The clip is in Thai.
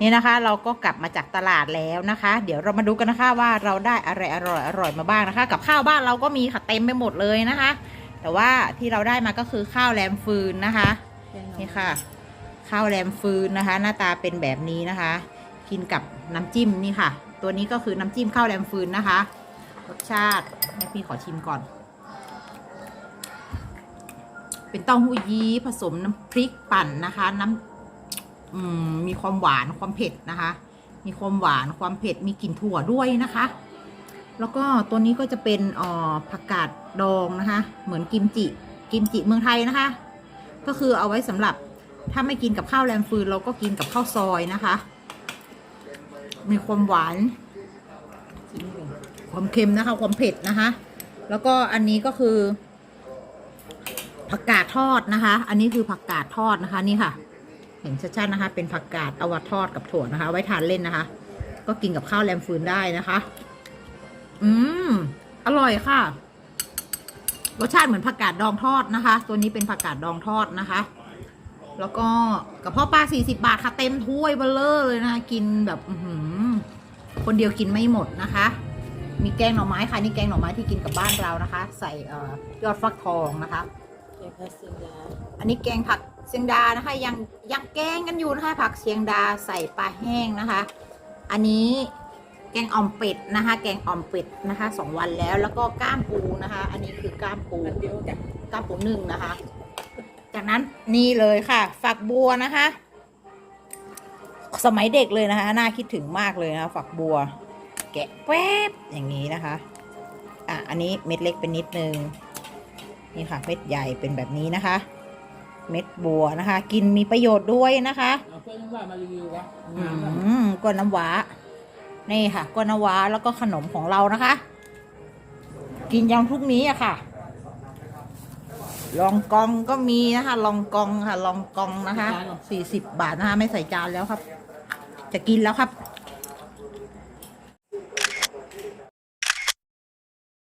นี่นะคะเราก็กลับมาจากตลาดแล้วนะคะ เดี๋ยวเรามาดูกันนะคะว่าเราได้อะไรอร่อยอร่อยมาบ้างนะคะ กับข้าวบ้านเราก็มีค่ะเต็มไปหมดเลยนะคะ แต่ว่าที่เราได้มาก็คือข้าวแรมฟืนนะคะนี่ค่ะ ข้าวแรมฟืนนะคะ หน้าตาเป็นแบบนี้นะคะ กินกับน้ำจิ้มนี่ค่ะ ตัวนี้ก็คือน้ำจิ้มข้าวแรมฟืนนะคะรสชาติแม่พี่ขอชิมก่อน เป็นเต้าหู้ยี้ผสมน้ำพริกปั่นนะคะ น้ำอื มีความหวานความเผ็ดนะคะ มีความหวานความเผ็ดมีกลิ่นถั่วด้วยนะคะ แล้วก็ตัวนี้ก็จะเป็นอ่อผักกาดดองนะคะ เหมือนกิมจิกิมจิเมืองไทยนะคะ ก็คือเอาไว้สำหรับถ้าไม่กินกับข้าวแรมฟืนเราก็กินกับข้าวซอยนะคะ มีความหวาน ความเค็มนะคะ ความเผ็ดนะคะ แล้วก็อันนี้ก็คือผักกาดทอดนะคะ อันนี้คือผักกาดทอดนะคะนี่ค่ะ เห็นชัดๆนะคะ เป็นผักกาดเอามาทอดกับถั่วนะคะ ไว้ทานเล่นนะคะ ก็กินกับข้าวแรมฟืนได้นะคะ อืมอร่อยค่ะ รสชาติเหมือนผักกาดดองทอดนะคะ ตัวนี้เป็นผักกาดดองทอดนะคะ แล้วก็กระเพาะปลา40 บาทค่ะเต็มถ้วยเบลเลอร์เลยนะคะกินแบบอือหือคนเดียวกินไม่หมดนะคะ มีแกงหน่อไม้ค่ะ นี่แกงหน่อไม้ที่กินกับบ้านเรานะคะ ใส่เอ่อยอดฟักทองนะคะแกงพัสซิดาอันนี้แกงผัก เชียงดานะคะยังยังแกงกันอยู่นะคะผักเชียงดาใส่ปลาแห้งนะคะ อันนี้แกงอ่อมเป็ดนะคะ แกงอ่อมเป็ดนะคะสองวันแล้วแล้วก็ก้ามปูนะคะ อันนี้คือก้ามปูเดียวจ้ะก้ามปูนึ่งนะคะ จากนั้นนี่เลยค่ะ ฝักบัวนะคะ สมัยเด็กเลยนะคะ น่าคิดถึงมากเลยนะคะฝักบัว แกะแป๊บอย่างนี้นะคะ อะอันนี้เม็ดเล็กเป็นนิดนึงนี่ค่ะเม็ดใหญ่เป็นแบบนี้นะคะ เม็ดบัวนะคะ กินมีประโยชน์ด้วยนะคะเอาเพื่อนว่ามารีวิววะอืงานวะมก้นน้ำว้านี่ค่ะก้นน้ำว้าแล้วก็ขนมของเรานะคะ กินยังทุกนี้อะค่ะ ลองกองก็มีนะคะ ลองกองค่ะ ลองกองนะคะสี่สิบบาทนะคะ ไม่ใส่จานแล้วครับ จะกินแล้วครับ